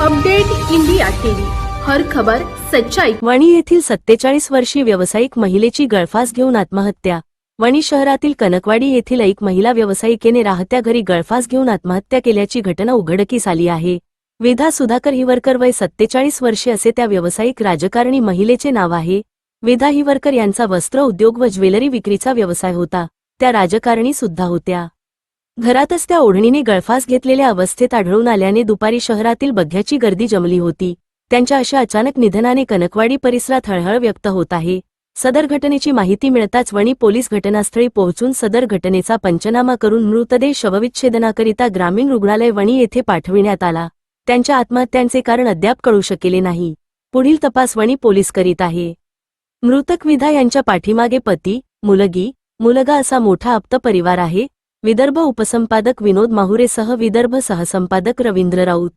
Update India TV. हर खबर सच्चाई. वणी येथील सत्तेचाळीस वर्षीय व्यावसायिक महिलेची गळफास घेऊन आत्महत्या. वणी शहरातील कनकवाडी येथील एक महिला व्यावसायिकेने राहत्या घरी गळफास घेऊन आत्महत्या केल्याची घटना उघडकीस आली आहे. वेधा सुधाकर हिवरकर वय सत्तेचाळीस वर्षे असे त्या व्यावसायिक राजकारणी महिलेचे नाव आहे. वेधा हिवरकर यांचा वस्त्र उद्योग व ज्वेलरी विक्रीचा व्यवसाय होता. त्या राजकारणी सुद्धा होत्या. घरातच त्या ओढणीने गळफास घेतलेल्या अवस्थेत आढळून आल्याने दुपारी शहरातील बघ्याची गर्दी जमली होती. त्यांच्या अशा अचानक निधनाने कनकवाडी परिसरात हळहळ व्यक्त होत आहे. सदर घटनेची माहिती मिळताच वणी पोलीस घटनास्थळी पोहोचून सदर घटनेचा पंचनामा करून मृतदेह शवविच्छेदनाकरिता ग्रामीण रुग्णालय वणी येथे पाठविण्यात आला. त्यांच्या आत्महत्यांचे कारण अद्याप कळू शकले नाही. पुढील तपास वणी पोलीस करीत आहे. मृतक विधा यांच्या पाठीमागे पती मुलगी मुलगा असा मोठा आप्त परिवार आहे. विदर्भ उपसंपादक विनोद माहुरेसह विदर्भ सहसंपादक रवींद्र राऊत.